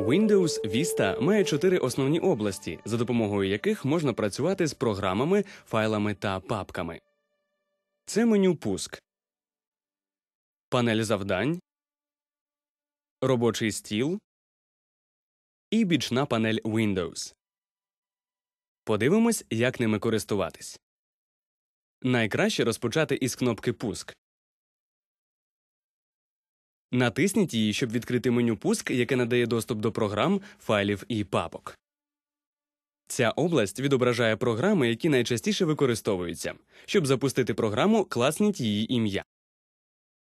Windows Vista має чотири основні області, за допомогою яких можна працювати з програмами, файлами та папками. Це меню Пуск, панель завдань, робочий стіл і бічна панель Windows. Подивимось, як ними користуватись. Найкраще розпочати із кнопки Пуск. Натисніть її, щоб відкрити меню Пуск, яке надає доступ до програм, файлів і папок. Ця область відображає програми, які найчастіше використовуються. Щоб запустити програму, класніть її ім'я.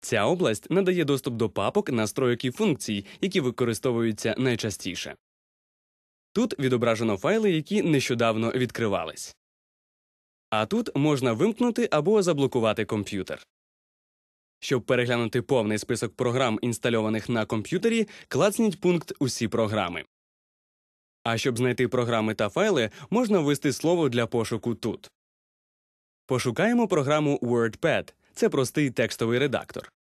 Ця область надає доступ до папок, настройок і функцій, які використовуються найчастіше. Тут відображено файли, які нещодавно відкривались. А тут можна вимкнути або заблокувати комп'ютер. Щоб переглянути повний список програм, інстальованих на комп'ютері, клацніть пункт Усі програми. А щоб знайти програми та файли, можна ввести слово для пошуку тут. Пошукаємо програму WordPad. Це простий текстовий редактор.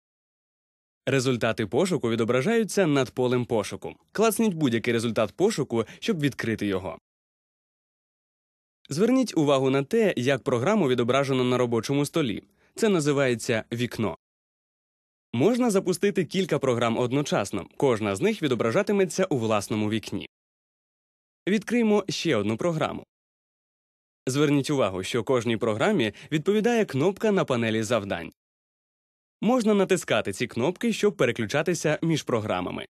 Результати пошуку відображаються над полем пошуку. Клацніть будь-який результат пошуку, щоб відкрити його. Зверніть увагу на те, як програму відображено на робочому столі. Це називається вікно. Можна запустити кілька програм одночасно, кожна з них відображатиметься у власному вікні. Відкриємо ще одну програму. Зверніть увагу, що кожній програмі відповідає кнопка на панелі завдань. Можна натискати ці кнопки, щоб переключатися між програмами.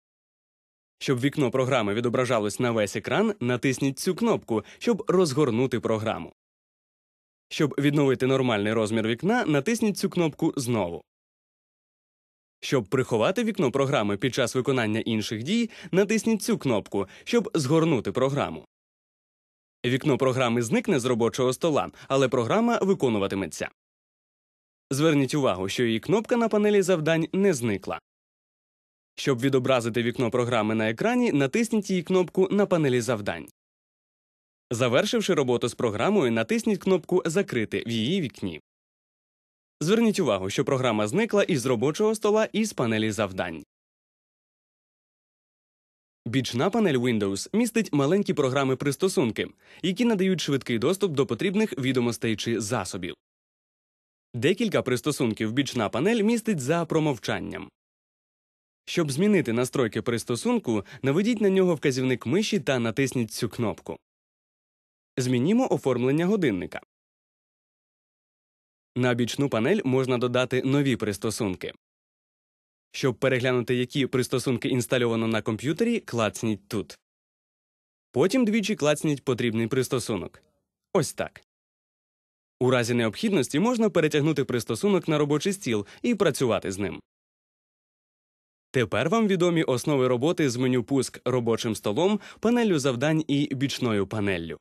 Щоб вікно програми відображалось на весь екран, натисніть цю кнопку, щоб розгорнути програму. Щоб відновити нормальний розмір вікна, натисніть цю кнопку знову. Щоб приховати вікно програми під час виконання інших дій, натисніть цю кнопку, щоб згорнути програму. Вікно програми зникне з робочого стола, але програма виконуватиметься. Зверніть увагу, що її кнопка на панелі завдань не зникла. Щоб відобразити вікно програми на екрані, натисніть її кнопку на панелі завдань. Завершивши роботу з програмою, натисніть кнопку Закрити в її вікні. Зверніть увагу, що програма зникла із робочого стола і з панелі завдань. Бічна панель Windows містить маленькі програми пристосунки, які надають швидкий доступ до потрібних відомостей чи засобів. Декілька пристосунків бічна панель містить за промовчанням. Щоб змінити настройки пристосунку, наведіть на нього вказівник миші та натисніть цю кнопку. Змінімо оформлення годинника. На бічну панель можна додати нові пристосунки. Щоб переглянути, які пристосунки інстальовано на комп'ютері, клацніть тут. Потім двічі клацніть потрібний пристосунок. Ось так. У разі необхідності можна перетягнути пристосунок на робочий стіл і працювати з ним. Тепер вам відомі основи роботи з меню пуск робочим столом, панеллю завдань і бічною панеллю.